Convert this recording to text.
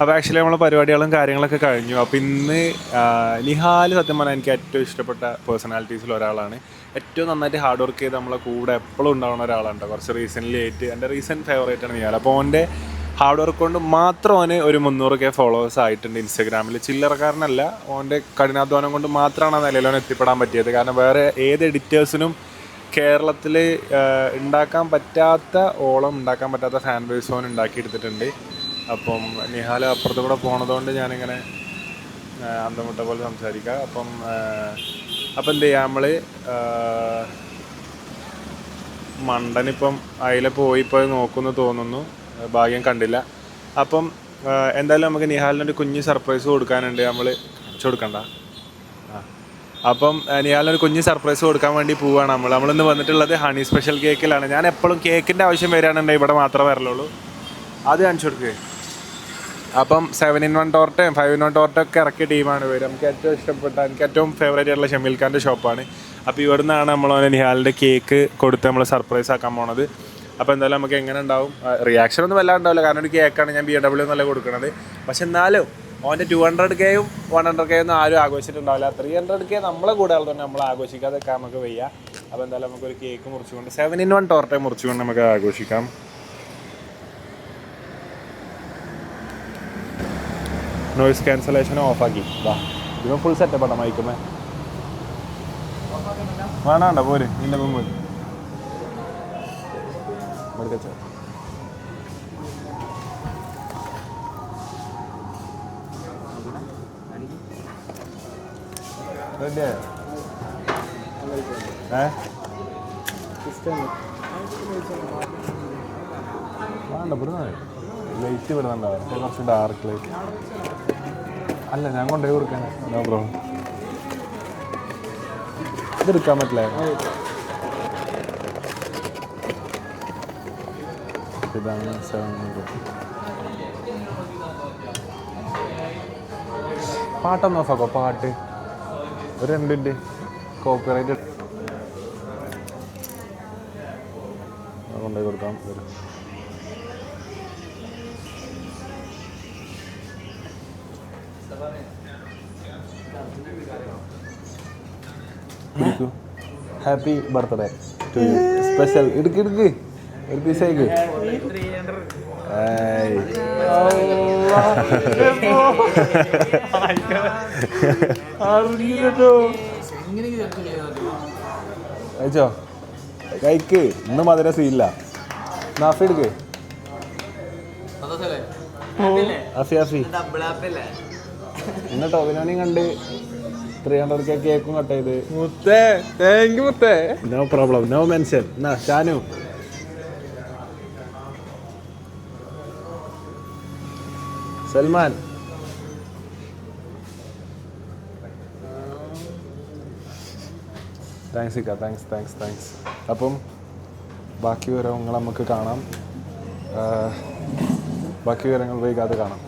അപ്പോൾ ആക്ച്വലി നമ്മളെ പരിപാടികളും കാര്യങ്ങളൊക്കെ കഴിഞ്ഞു. അപ്പോൾ ഇന്ന് നിഹാൽ സത്യം പറഞ്ഞാൽ എനിക്ക് ഏറ്റവും ഇഷ്ടപ്പെട്ട പേഴ്സണാലിറ്റീസിൽ ഒരാളാണ്. ഏറ്റവും നന്നായിട്ട് ഹാർഡ് വർക്ക് ചെയ്ത് നമ്മളെ കൂടെ എപ്പോഴും ഉണ്ടാവുന്ന ഒരാളാണ് കുറച്ച് റീസെന്റ്ലി ആയിട്ട് എന്റെ റീസെന്റ് ഫേവറേറ്റ് ആണ് നിഹാൽ അപ്പോൾ ഓന്റെ ഹാർഡ് വർക്ക് കൊണ്ട് മാത്രം അവന് ഒരു മുന്നൂറ് കെ ഫോളോവേഴ്സ് ആയിട്ടുണ്ട് ഇൻസ്റ്റഗ്രാമിൽ ചില്ലറക്കാരനല്ല ഓന്റെ കഠിനാധ്വാനം കൊണ്ട് മാത്രമാണ് ആ നിലയിൽ അവൻ എത്തിപ്പെടാൻ പറ്റിയത്. കാരണം വേറെ ഏത് എഡിറ്റേഴ്സിനും കേരളത്തിൽ ഉണ്ടാക്കാൻ പറ്റാത്ത ഓളം ഉണ്ടാക്കാൻ പറ്റാത്ത ഫാൻ ബേസ് ഓൻ ഉണ്ടാക്കിയെടുത്തിട്ടുണ്ട്. അപ്പം നിഹാല അപ്പുറത്ത് കൂടെ പോണതുകൊണ്ട് ഞാനിങ്ങനെ അന്തമുട്ട പോലെ സംസാരിക്കാം. അപ്പം അപ്പം എന്ത് ചെയ്യാം നമ്മൾ മണ്ടനിപ്പം അതിലെ പോയി ഇപ്പോൾ നോക്കുന്നു തോന്നുന്നു. ഭാഗ്യം കണ്ടില്ല. അപ്പം എന്തായാലും നമുക്ക് നിഹാലിനൊരു കുഞ്ഞ് സർപ്രൈസ് കൊടുക്കാനുണ്ട് നമ്മൾ കാണിച്ചു കൊടുക്കണ്ട. അപ്പം നിഹാലിനൊരു കുഞ്ഞ് സർപ്രൈസ് കൊടുക്കാൻ വേണ്ടി പോവുകയാണ് നമ്മൾ നമ്മളിന്ന് വന്നിട്ടുള്ളത് ഹണി സ്പെഷ്യൽ കേക്കിലാണ് ഞാൻ എപ്പോഴും കേക്കിന്റെ ആവശ്യം വരികയാണെന്നുണ്ടെങ്കിൽ ഇവിടെ മാത്രമേ വരലുള്ളൂ. അത് കാണിച്ചു കൊടുക്കുക അപ്പം സെവൻ ഇൻ വൺ ടോർട്ടയും ഫൈവ് ഇൻ വൺ ടോർട്ടൊക്കെ ഇറക്കിയ ടീമാണ് ഇവർ നമുക്ക് ഏറ്റവും ഇഷ്ടപ്പെട്ട എനിക്ക് ഏറ്റവും ഫേവറേറ്റ് ആയിട്ടുള്ള ഷമീൽ ഖാന്റെ ഷോപ്പാണ് അപ്പോൾ ഇവിടുന്നാണ് നമ്മൾ നിഹാലിന്റെ കേക്ക് കൊടുത്ത് നമ്മൾ സർപ്രൈസ് ആക്കാൻ പോണത്. അപ്പോൾ എന്തായാലും നമുക്ക് എങ്ങനെ ഉണ്ടാവും? റിയാക്ഷൻ ഒന്നും വല്ലാതെ ഉണ്ടാവില്ല കാരണം ഒരു കേക്കാണ് ഞാൻ ബി ഡബ്ല്യൂ എന്നല്ല കൊടുക്കുന്നത് പക്ഷെ എന്നാലും ഓന്റെ ടു ഹൺഡ്രഡ് കെയും വൺ ഹൺഡ്രഡ് കെയും ഒന്നും ആരും ആഘോഷിച്ചിട്ടുണ്ടാവില്ല. ത്രീ ഹൺഡ്രഡ് കെ നമ്മളെ കൂടെ തന്നെ നമ്മൾ ആഘോഷിക്കാതെ നമുക്ക് വയ്യ. അപ്പോൾ എന്തായാലും നമുക്കൊരു കേക്ക് മുറിച്ചുകൊണ്ട് സെവൻ ഇൻ വൺ ടോർട്ടെ മുറിച്ചുകൊണ്ട് നമുക്ക് ആഘോഷിക്കാം. നോയിസ് ക്യാൻസലേഷൻ ഓഫാക്കി വാ ഇവൻ ഫുൾ സെറ്റപ്പ് ആട്ടോ മൈക്കുമേ വേണ്ട പോര് നിന്റെ മുമ്പ്. വേണ്ട ഇവിടുന്ന് ലൈറ്റ് വരുന്നുണ്ടാവും കുറച്ച് ഡാർക്ക് ലൈറ്റ് അല്ല ഞാൻ കൊണ്ടുപോയി കൊടുക്കാൻ നോ ബ്രോ ഇതെടുക്കാൻ പറ്റില്ല. ഇതാണ് സെവൻ പാട്ടൊന്ന് ഓഫാക്കോ പാട്ട്. ഒരു രണ്ടിന്റെ കോപ്പിറൈറ്റ് കൊണ്ടുപോയി കൊടുക്കാം. Happy birthday to you special ഇടുക്ക് ഇടുക്ക്. ഒരു പീസേക്ക്. കഴിച്ചോ? കഴിക്ക്. ഇന്ന് മധുര സീല്ല നാഫി എടുക്ക് അഫി അഫി ഇന്ന് ടോവിനോനെയും കണ്ട് ത്രീ ഹൺഡ്രഡ് കെ കേക്കും കട്ട് ചെയ്ത്. മുത്തേ താങ്ക് യു മുത്തേ. നോ പ്രോബ്ലം നോ മെൻഷൻ എന്നാ ഷാനു. സൽമാൻ. താങ്ക്സ് ഇക്ക. താങ്ക്സ് താങ്ക്സ് താങ്ക്സ് അപ്പം ബാക്കി വിവരങ്ങൾ നമുക്ക് കാണാം. ബാക്കി വിവരങ്ങൾ വൈകാതെ കാണാം.